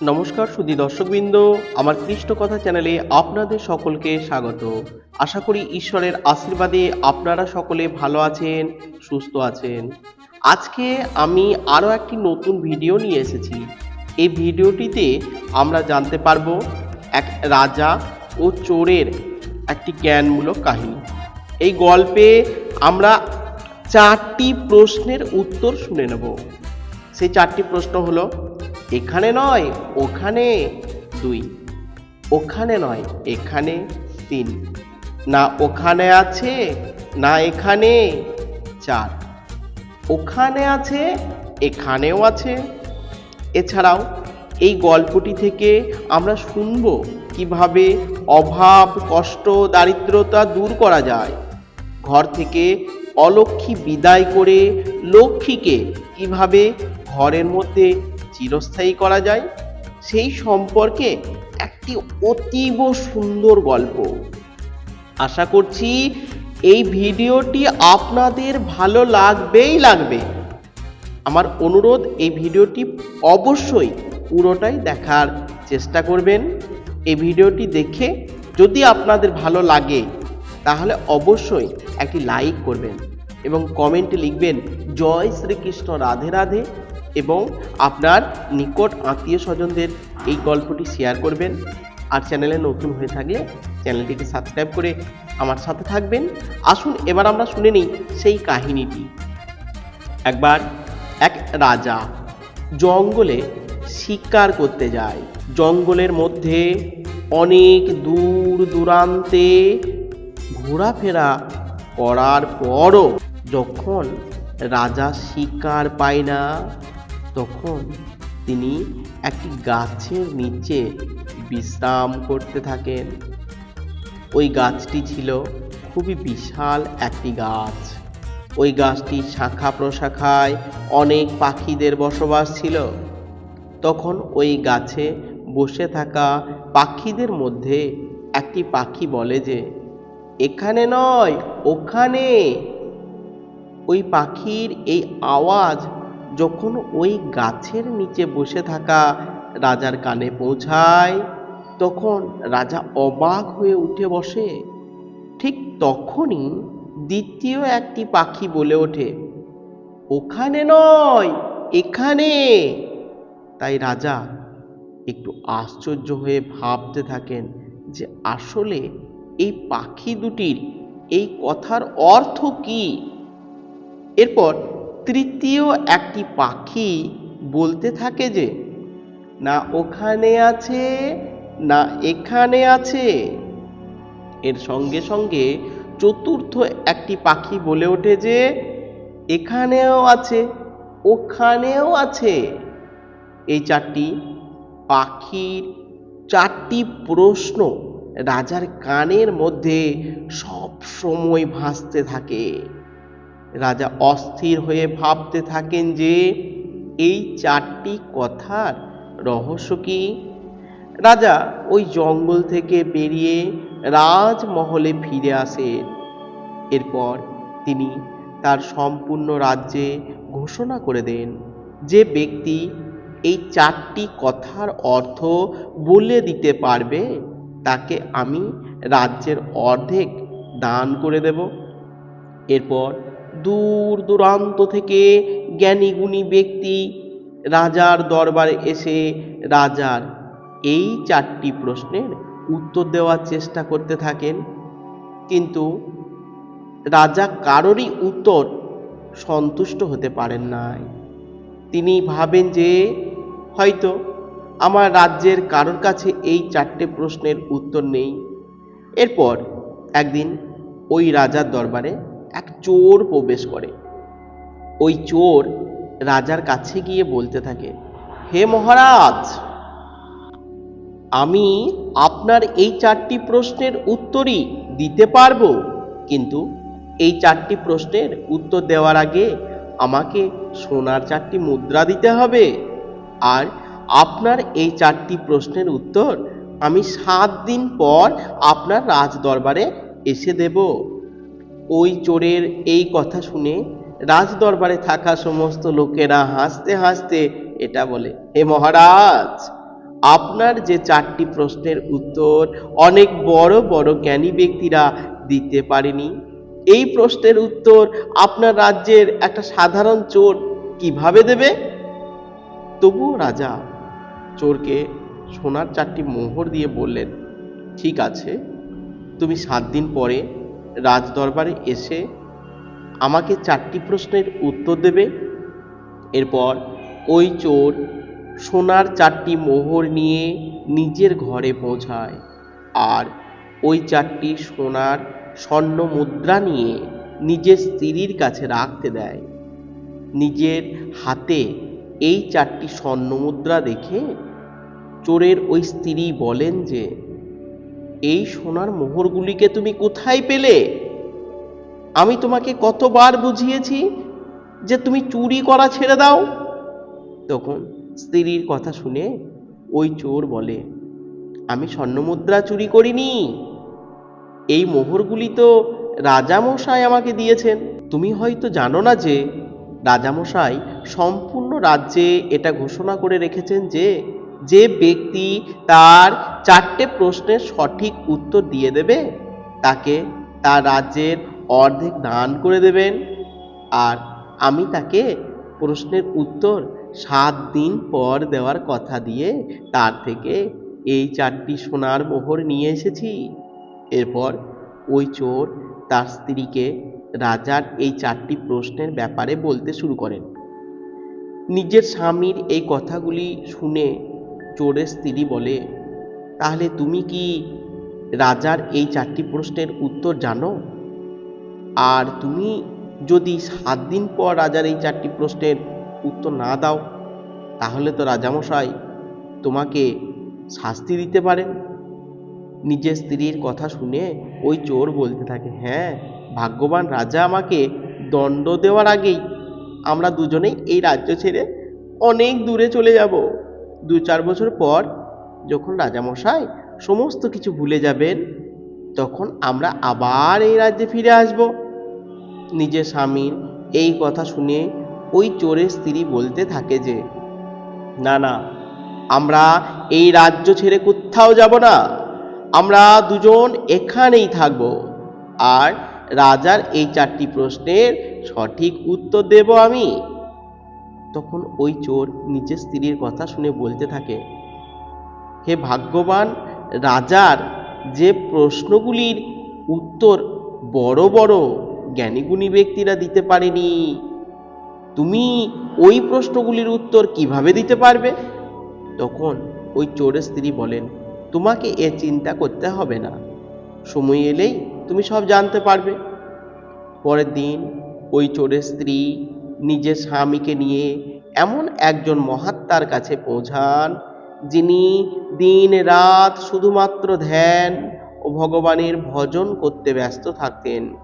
নমস্কার সুধী দর্শকবৃন্দ, আমার কৃষ্ণ কথা চ্যানেলে আপনাদের সকলকে স্বাগত। আশা করি ঈশ্বরের আশীর্বাদে আপনারা সকলে ভালো আছেন, সুস্থ আছেন। আজকে আমি আরও একটি নতুন ভিডিও নিয়ে এসেছি। এই ভিডিওটিতে আমরা জানতে পারব এক রাজা ও চোরের একটি জ্ঞানমূলক কাহিনী। এই গল্পে আমরা চারটি প্রশ্নের উত্তর শুনে নেব। সেই চারটি প্রশ্ন হলো এখানে নয়, ওখানে দুই। ওখানে নয়, এখানে তিন। না ওখানে আছে, না এখানে চার। ওখানে আছে, এখানেও আছে। এছাড়াও এই গল্পটি থেকে আমরা শুনব কীভাবে অভাব, কষ্ট, দারিদ্রতা দূর করা যায়। ঘর থেকে অলক্ষী বিদায় করে লক্ষ্মীকে কীভাবে ঘরের মধ্যে চিরস্থায়ী করা যায়। সেই সম্পর্কে একটি অতীব সুন্দর গল্প। আশা করছি এই ভিডিওটি আপনাদের ভালো লাগবেই লাগবে। আমার অনুরোধ, এই ভিডিওটি অবশ্যই পুরোটাই দেখার চেষ্টা করবেন। এই ভিডিওটি দেখে যদি আপনাদের ভালো লাগে, তাহলে অবশ্যই একটি লাইক করবেন এবং কমেন্টে লিখবেন, জয় শ্রীকৃষ্ণ, রাধে রাধে। এবং আপনার নিকট আত্মীয় স্বজনদের এই গল্পটি শেয়ার করবেন। আর চ্যানেলে নতুন হয়ে থাকলে চ্যানেলটিকে সাবস্ক্রাইব করে আমার সাথে থাকবেন। আসুন, এবার আমরা শুনে নিই সেই কাহিনীটি। একবার এক রাজা জঙ্গলে শিকার করতে যায়। জঙ্গলের মধ্যে অনেক দূর দূরান্তে ঘোরাফেরা করার পরও যখন রাজা শিকার পায় না তখন তিনি একটি গাছের নিচে বিশ্রাম করতে থাকেন। ওই গাছটি ছিল খুবই বিশাল একটি গাছ। ওই গাছটির শাখা প্রশাখায় অনেক পাখিদের বসবাস ছিল। তখন ওই গাছে বসে থাকা পাখিদের মধ্যে একটি পাখি বলে যে, এখানে নয়, ওখানে। ওই পাখির এই আওয়াজ যখন ওই গাছের নিচে বসে থাকা রাজার কানে পৌঁছায়, তখন রাজা অবাক হয়ে উঠে বসে। ঠিক তখনই দ্বিতীয় একটি পাখি বলে ওঠে, ওখানে নয়, এখানে! তাই রাজা একটু আশ্চর্য হয়ে ভাবতে থাকেন যে আসলে এই পাখি দুটির এই কথার অর্থ কি। এরপর তৃতীয় একটি পাখি বলতে থাকে যে, না ওখানে আছে, না এখানে আছে। এর সঙ্গে সঙ্গে চতুর্থ একটি পাখি বলে ওঠে যে, এখানেও আছে, ওখানেও আছে। এই চারটি পাখির চারটি প্রশ্ন রাজার কানের মধ্যে সব সময় ভাসতে থাকে। রাজা অস্থির হয়ে ভাবতে থাকেন যে এই চারটি কথার রহস্য কি? রাজা ওই জঙ্গল থেকে বেরিয়ে রাজমহলে ফিরে আসেন। এরপর তিনি তার সম্পূর্ণ রাজ্যে ঘোষণা করে দেন যে ব্যক্তি এই চারটি কথার অর্থ বলে দিতে পারবে, তাকে আমি রাজ্যের অর্ধেক দান করে দেব। এরপর দূর দূরান্ত থেকে জ্ঞানী গুণী ব্যক্তি রাজার দরবারে এসে রাজার এই চারটি প্রশ্নের উত্তর দেওয়ার চেষ্টা করতে থাকেন। কিন্তু রাজা কারোরই উত্তর সন্তুষ্ট হতে পারেন নাই। তিনি ভাবেন যে, হয়তো আমার রাজ্যের কারোর কাছে এই চারটে প্রশ্নের উত্তর নেই। এরপর একদিন ওই রাজার দরবারে এক চোর প্রবেশ করে। ওই চোর রাজার কাছে গিয়ে বলতে থাকে, হে মহারাজ, আমি আপনার এই চারটি প্রশ্নের উত্তরই দিতে পারব। কিন্তু এই চারটি প্রশ্নের উত্তর দেওয়ার আগে আমাকে সোনার চারটি মুদ্রা দিতে হবে। আর আপনার এই চারটি প্রশ্নের উত্তর আমি সাত দিন পর আপনার রাজদরবারে এসে দেব। ওই চোরের এই কথা শুনে রাজ দরবারে থাকা সমস্ত লোকেরা হাসতে হাসতে এটা বলে, হে মহারাজ, আপনার যে চারটি প্রশ্নের উত্তর অনেক বড় বড় জ্ঞানী ব্যক্তিরা দিতে পারেনি। এই প্রশ্নের উত্তর আপনার রাজ্যের একটা সাধারণ চোর কীভাবে দেবে? তবুও রাজা চোরকে সোনার চারটি মোহর দিয়ে বললেন, ঠিক আছে, তুমি সাত দিন পরে রাজদরবারে এসে আমাকে চারটি প্রশ্নের উত্তর দেবে। এরপর ওই চোর সোনার চারটি মোহর নিয়ে নিজের ঘরে পৌঁছায় আর ওই চারটি সোনার স্বর্ণ মুদ্রা নিয়ে নিজের স্ত্রীর কাছে রাখতে দেয়। নিজের হাতে এই চারটি স্বর্ণ মুদ্রা দেখে চোরের ওই স্ত্রী বলেন যে এই সোনার মোহরগুলিকে তুমি কোথায় পেলে? আমি তোমাকে কতবার বুঝিয়েছি যে তুমি চুরি করা ছেড়ে দাও। তখন স্ত্রীর কথা শুনে ওই চোর বলে, আমি স্বর্ণমুদ্রা চুরি করিনি। এই মোহরগুলি তো রাজামশাই আমাকে দিয়েছেন। তুমি হয়তো জানো না যে রাজামশাই সম্পূর্ণ রাজ্যে এটা ঘোষণা করে রেখেছেন যে যে ব্যক্তি তার চারটে প্রশ্নের সঠিক উত্তর দিয়ে দেবে। তাকে তার রাজ্যের অর্ধেক দান করে দেবেন। আর আমি তাকে প্রশ্নের উত্তর সাত দিন পর দেওয়ার কথা দিয়ে তার থেকে এই চারটি সোনার মোহর নিয়ে এসেছি। এরপর ওই চোর তার স্ত্রীকে রাজার এই চারটি প্রশ্নের ব্যাপারে বলতে শুরু করেন। নিজের স্বামীর এই কথাগুলি শুনে চোরের স্ত্রী বলে তাহলে তুমি কি রাজার এই চারটি প্রশ্নের উত্তর জানো? আর তুমি যদি সাত দিন পর রাজার এই চারটি প্রশ্নের উত্তর না দাও, তাহলে তো রাজামশাই তোমাকে শাস্তি দিতে পারেন। নিজের স্ত্রীর কথা শুনে ওই চোর বলতে থাকে হ্যাঁ ভাগ্যবান রাজা আমাকে দণ্ড দেওয়ার আগেই আমরা দুজনেই এই রাজ্য ছেড়ে অনেক দূরে চলে যাব। দু চার বছর পর যখন রাজামশাই সমস্ত কিছু ভুলে যাবেন, তখন আমরা আবার এই রাজ্যে ফিরে আসব। নিজের স্বামীর এই কথা শুনে ওই চোরের স্ত্রী বলতে থাকে যে, না না, আমরা এই রাজ্য ছেড়ে কোথাও যাব না। আমরা দুজন এখানেই থাকব। আর রাজার এই চারটি প্রশ্নের সঠিক উত্তর দেব আমি। তখন ওই চোর নিজের স্ত্রীর কথা শুনে বলতে থাকে হে ভাগ্যবান রাজার যে প্রশ্নগুলির উত্তর বড় বড় জ্ঞানীগুণী ব্যক্তিরা দিতে পারেনি, তুমি ওই প্রশ্নগুলির উত্তর কীভাবে দিতে পারবে? তখন ওই চোরের স্ত্রী বলেন, তোমাকে এ চিন্তা করতে হবে না, সময় এলেই তুমি সব জানতে পারবে। পরের দিন ওই চোরের স্ত্রী নিজের স্বামীকে নিয়ে এমন একজন মহাত্মার কাছে পৌঁছান যিনি দিন রাত শুধুমাত্র ধ্যান ও ভগবানের ভজন করতে ব্যস্ত থাকতেন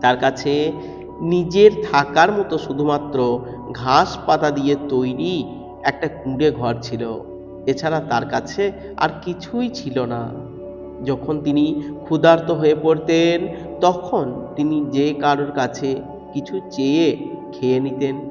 তার কাছে নিজের থাকার মতো শুধুমাত্র ঘাস পাতা দিয়ে তৈরি একটা কুঁড়ে ঘর ছিল। এছাড়া তার কাছে আর কিছুই ছিল না। যখন তিনি ক্ষুধার্ত হয়ে পড়তেন, তখন তিনি যে কারোর কাছে কিছু চেয়ে খেয়ে নিতেন।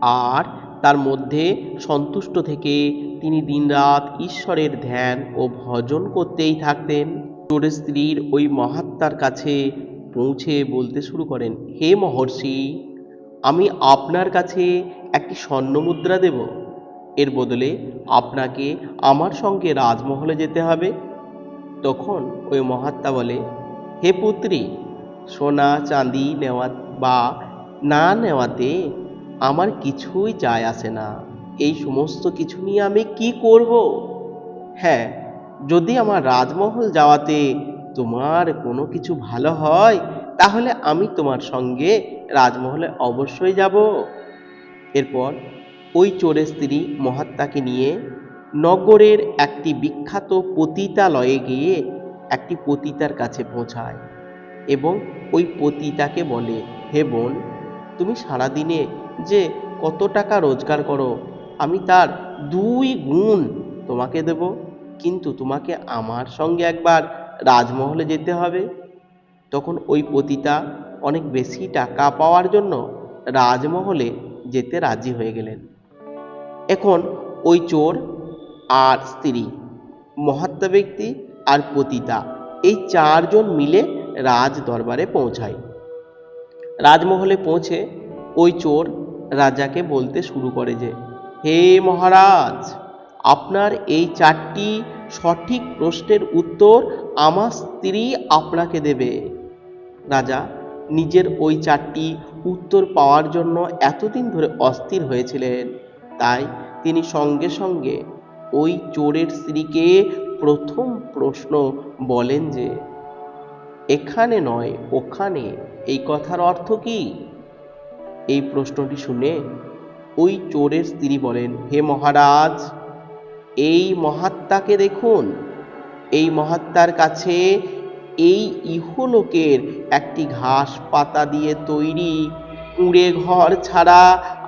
আর তার মধ্যে সন্তুষ্ট থেকে তিনি দিনরাত ঈশ্বরের ধ্যান ও ভজন করতেই থাকতেন। চোরের স্ত্রীর ওই মহাত্মার কাছে পৌঁছে বলতে শুরু করেন, হে মহর্ষি, আমি আপনার কাছে একটি স্বর্ণমুদ্রা দেব। এর বদলে আপনাকে আমার সঙ্গে রাজমহলে যেতে হবে। তখন ওই মহাত্মা বলে, হে পুত্রী, সোনা, চাঁদি নেওয়া বা না নেওয়াতে আমার কিছুই যায় আসে না। এই সমস্ত কিছু নিয়ে আমি কি করব? হ্যাঁ যদি আমার রাজমহল যাওয়াতে তোমার কোনো কিছু ভালো হয়, তাহলে আমি তোমার সঙ্গে রাজমহলে অবশ্যই যাব। এরপর ওই চোরের স্ত্রী মহাত্মাকে নিয়ে নগরের একটি বিখ্যাত পতিতালয়ে গিয়ে একটি পতিতার কাছে পৌঁছায় এবং ওই পতিতাকে বলে, হে বোন, তুমি সারাদিনে যে কত টাকা রোজগার করো আমি তার দুই গুণ তোমাকে দেব, কিন্তু তোমাকে আমার সঙ্গে একবার রাজমহলে যেতে হবে। তখন ওই পতিতা অনেক বেশি টাকা পাওয়ার জন্য রাজমহলে যেতে রাজি হয়ে গেলেন। এখন ওই চোর আর স্ত্রী, মহাত্মা ব্যক্তি আর পতিতা, এই চারজন মিলে রাজ দরবারে পৌঁছায়। রাজমহলে পৌঁছে ওই চোর রাজাকে বলতে শুরু করে যে হে মহারাজ, আপনার এই চারটি সঠিক প্রশ্নের উত্তর আমার স্ত্রী আপনাকে দেবে। রাজা নিজের ওই চারটি উত্তর পাওয়ার জন্য এতদিন ধরে অস্থির হয়েছিলেন। তাই তিনি সঙ্গে সঙ্গে ওই চোরের স্ত্রীকে প্রথম প্রশ্ন বলেন যে, এখানে নয়, ওখানে, এই কথার অর্থ কি? এই প্রশ্নটি শুনে ওই চোরের স্ত্রী বলেন, হে মহারাজ, এই মহাত্মাকে দেখুন। এই মহাত্মার কাছে এই ইহলোকের একটি ঘাস পাতা দিয়ে তৈরি কুঁড়ে ঘর ছাড়া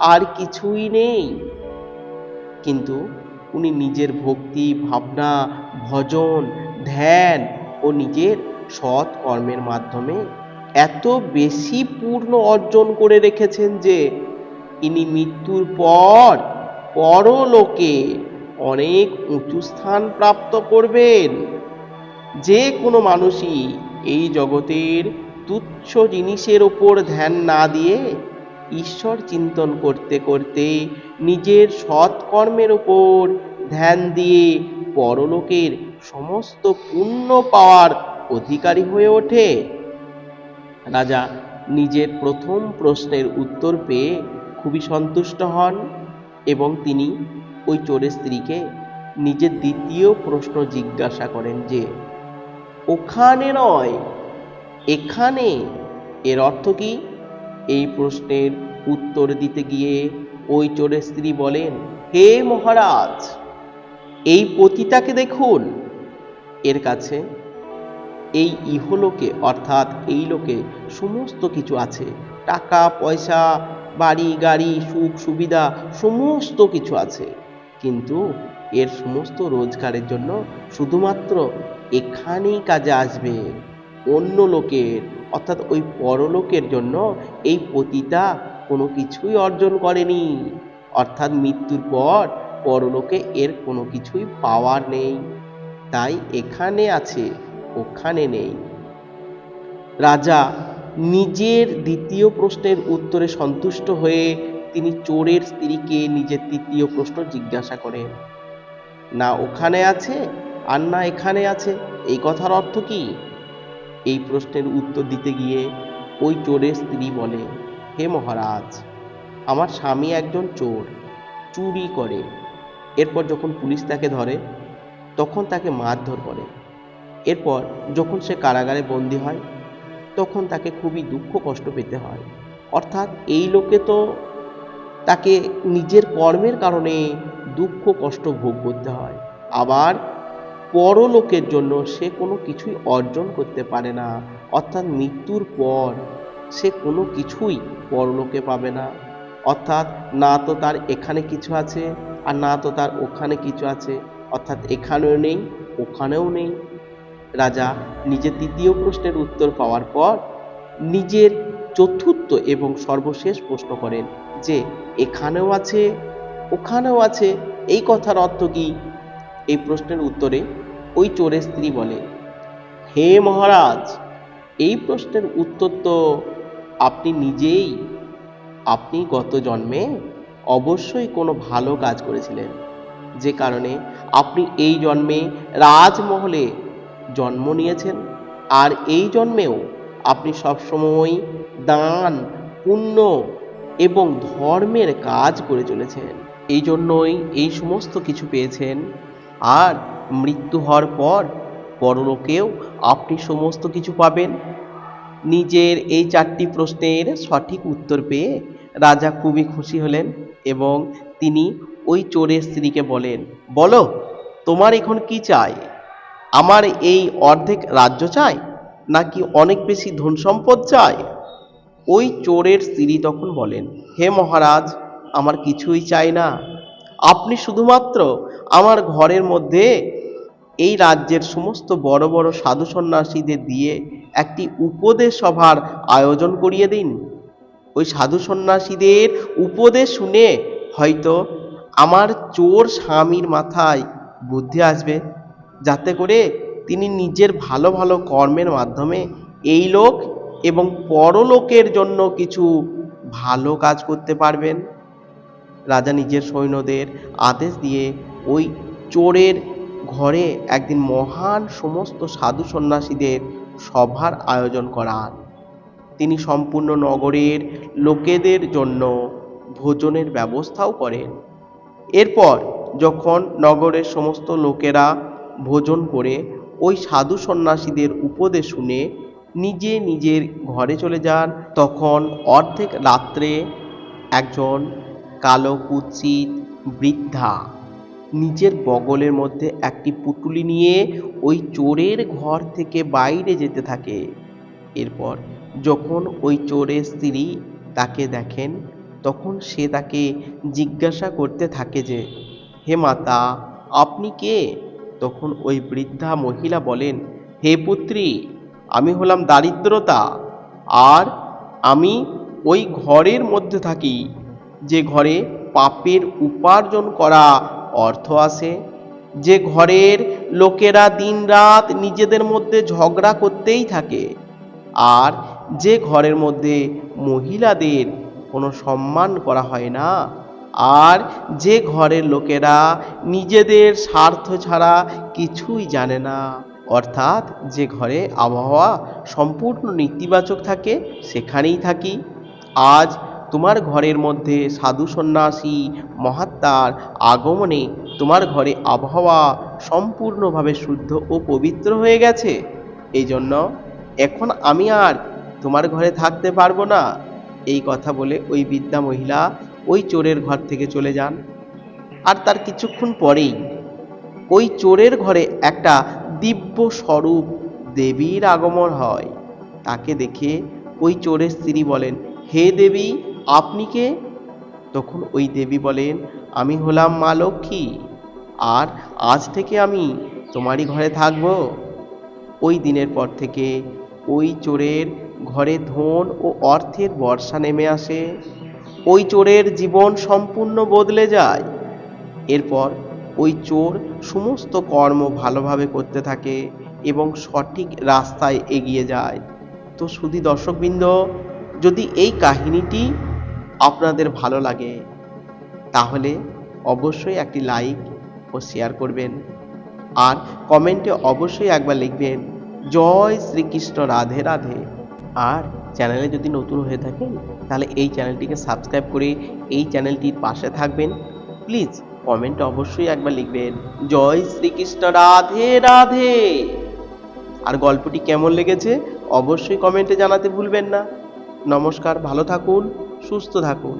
আর কিছুই নেই। কিন্তু উনি নিজের ভক্তি, ভাবনা, ভজন, ধ্যান ও নিজের সৎ কর্মের মাধ্যমে এত বেশি পূর্ণ অর্জন করে রেখেছেন যে ইনি মৃত্যুর পর পরলোকে অনেক উঁচু স্থান প্রাপ্ত করবেন। যে কোনো মানুষই এই জগতের তুচ্ছ জিনিসের ওপর ধ্যান না দিয়ে ঈশ্বর চিন্তন করতে করতে নিজের সৎকর্মের ওপর ধ্যান দিয়ে পরলোকের সমস্ত পুণ্য পাওয়ার অধিকারী হয়ে ওঠে। রাজা নিজের প্রথম প্রশ্নের উত্তর পেয়ে খুবই সন্তুষ্ট হন এবং তিনি ওই চোরের স্ত্রীকে নিজের দ্বিতীয় প্রশ্ন জিজ্ঞাসা করেন যে, ওখানে নয়, এখানে? এর অর্থ কি? এই প্রশ্নের উত্তর দিতে গিয়ে ওই চোরের স্ত্রী বলেন, হে মহারাজ, এই পতিতাকে দেখুন। এর কাছে এই ইহলোকে, অর্থাৎ এই লোকে সমস্ত কিছু আছে। টাকা, পয়সা বাড়ি, গাড়ি, সুখ, সুবিধা, সমস্ত কিছু আছে। কিন্তু এর সমস্ত রোজগারের জন্য শুধুমাত্র এখানেই কাজে আসবে অন্য লোকের, অর্থাৎ ওই পরলোকের জন্য এই পতিতা কোনো কিছুই অর্জন করেনি। অর্থাৎ মৃত্যুর পর পরলোকে এর কোনো কিছুই পাওয়ার নেই। তাই এখানে আছে, ওখানে নেই। রাজা নিজের দ্বিতীয় প্রশ্নের উত্তরে সন্তুষ্ট হয়ে তিনি চোরের স্ত্রীকে নিজের তৃতীয় প্রশ্ন জিজ্ঞাসা করেন, না ওখানে আছে? আর না এখানে আছে? এই কথার অর্থ কি? এই প্রশ্নের উত্তর দিতে গিয়ে ওই চোরের স্ত্রী বলে, হে মহারাজ, আমার স্বামী একজন চোর, চুরি করে। এরপর যখন পুলিশ তাকে ধরে, তখন তাকে মারধর করে। এরপর যখন সে কারাগারে বন্দি হয় তখন তাকে খুবই দুঃখ কষ্ট পেতে হয়। অর্থাৎ এই লোকে তো তাকে নিজের কর্মের কারণে দুঃখ কষ্ট ভোগ করতে হয়। আবার পরলোকের জন্য সে কোনো কিছুই অর্জন করতে পারে না। অর্থাৎ মৃত্যুর পর সে কোনো কিছুই পরলোকে পাবে না। অর্থাৎ না তো তার এখানে কিছু আছে আর না তো তার ওখানে কিছু আছে। অর্থাৎ এখানেও নেই, ওখানেও নেই। রাজা নিজের তৃতীয় প্রশ্নের উত্তর পাওয়ার পর নিজের চতুর্থ এবং সর্বশেষ প্রশ্ন করেন যে, এখানেও আছে, ওখানেও আছে, এই কথার অর্থ কি? এই প্রশ্নের উত্তরে ওই চোরের স্ত্রী বলে, হে মহারাজ, এই প্রশ্নের উত্তর তো আপনি নিজেই, আপনি গত জন্মে অবশ্যই কোনো ভালো কাজ করেছিলেন। যে কারণে আপনি এই জন্মে রাজমহলে জন্ম নিয়েছেন। আর এই জন্মেও আপনি সবসময় দান, পুণ্য এবং ধর্মের কাজ করে চলেছেন। এই জন্যই এই সমস্ত কিছু পেয়েছেন। আর মৃত্যু হওয়ার পর পরলোকেও আপনি সমস্ত কিছু পাবেন। নিজের এই চারটি প্রশ্নের সঠিক উত্তর পেয়ে রাজা খুবই খুশি হলেন এবং তিনি ওই চোরের স্ত্রীকে বলেন, বলো, তোমার এখন কি চাই? আমার এই অর্ধেক রাজ্য চাই নাকি অনেক বেশি ধন সম্পদ চাই ওই চোরের স্ত্রী তখন বলেন, হে মহারাজ, আমার কিছুই চাই না। আপনি শুধুমাত্র আমার ঘরের মধ্যে এই রাজ্যের সমস্ত বড় বড় সাধু সন্ন্যাসীদের দিয়ে একটি উপদেশ সভার আয়োজন করিয়ে দিন। ওই সাধু সন্ন্যাসীদের উপদেশ শুনে হয়তো আমার চোর স্বামীর মাথায় বুদ্ধি আসবে। যাতে করে তিনি নিজের ভালো ভালো কর্মের মাধ্যমে এই লোক এবং পরলোকের জন্য কিছু ভালো কাজ করতে পারবেন। রাজা নিজের সৈন্যদের আদেশ দিয়ে ওই চোরের ঘরে একদিন মহান সমস্ত সাধু সন্ন্যাসীদের সভার আয়োজন করান তিনি সম্পূর্ণ নগরের লোকেদের জন্য ভোজনের ব্যবস্থাও করেন। এরপর যখন নগরের সমস্ত লোকেরা ভোজন করে ওই সাধু সন্ন্যাসীদের উপদেশ শুনে নিজে নিজের ঘরে চলে যান। তখন অর্ধেক রাত্রে একজন কালো কুৎসিত বৃদ্ধা নিজের বগলের মধ্যে একটি পুটুলি নিয়ে ওই চোরের ঘর থেকে বাইরে যেতে থাকে। এরপর যখন ওই চোরের স্ত্রী তাকে দেখেন, তখন সে তাকে জিজ্ঞাসা করতে থাকে যে, হে মাতা, আপনি কে? তখন ওই বৃদ্ধা মহিলা বলেন, হে পুত্রী, আমি হলাম দারিদ্রতা, আর আমি ওই ঘরের মধ্যে থাকি, যে ঘরে পাপের উপার্জন করা অর্থ আসে যে ঘরের লোকেরা দিনরাত নিজেদের মধ্যে ঝগড়া করতেই থাকে, আর যে ঘরের মধ্যে মহিলাদের কোনো সম্মান করা হয় না। আর যে ঘরের লোকেরা নিজেদের স্বার্থ ছাড়া কিছুই জানে না, অর্থাৎ যে ঘরে আবহাওয়া সম্পূর্ণ নেতিবাচক থাকে, সেখানেই থাকি। আজ তোমার ঘরের মধ্যে সাধু সন্ন্যাসী, মহাত্মার আগমনে তোমার ঘরে আবহাওয়া সম্পূর্ণভাবে শুদ্ধ ও পবিত্র হয়ে গেছে। এই জন্য এখন আমি আর তোমার ঘরে থাকতে পারব না। এই কথা বলে ওই বৃদ্ধা মহিলা ওই চোরের ঘর থেকে চলে যান। আর তার কিছুক্ষণ পরেই ওই চোরের ঘরে একটা দিব্য স্বরূপ দেবীর আগমন হয়। তাকে দেখে ওই চোরের স্ত্রী বলেন, হে দেবী, আপনি কে? তখন ওই দেবী বলেন, আমি হলাম মা লক্ষ্মী, আর আজ থেকে আমি তোমারই ঘরে থাকব। ওই দিনের পর থেকে ওই চোরের ঘরে ধন ও অর্থের বর্ষা নেমে আসে। ওই চোরের জীবন সম্পূর্ণ বদলে যায়। এরপর ওই চোর সমস্ত কর্ম ভালোভাবে করতে থাকে এবং সঠিক রাস্তায় এগিয়ে যায়। তো শুধু দর্শকবৃন্দ, যদি এই কাহিনীটি আপনাদের ভালো লাগে, তাহলে অবশ্যই একটি লাইক ও শেয়ার করবেন। আর কমেন্টে অবশ্যই একবার লিখবেন, জয় শ্রীকৃষ্ণ রাধে রাধে। আর চ্যানেলে যদি নতুন হয়ে থাকেন তাহলে এই চ্যানেলটিকে সাবস্ক্রাইব করে এই চ্যানেলটির পাশে থাকবেন। প্লিজ কমেন্ট অবশ্যই একবার লিখবেন, জয় শ্রীকৃষ্ণ, রাধে রাধে। আর গল্পটি কেমন লেগেছে অবশ্যই কমেন্টে জানাতে ভুলবেন না। নমস্কার, ভালো থাকুন, সুস্থ থাকুন।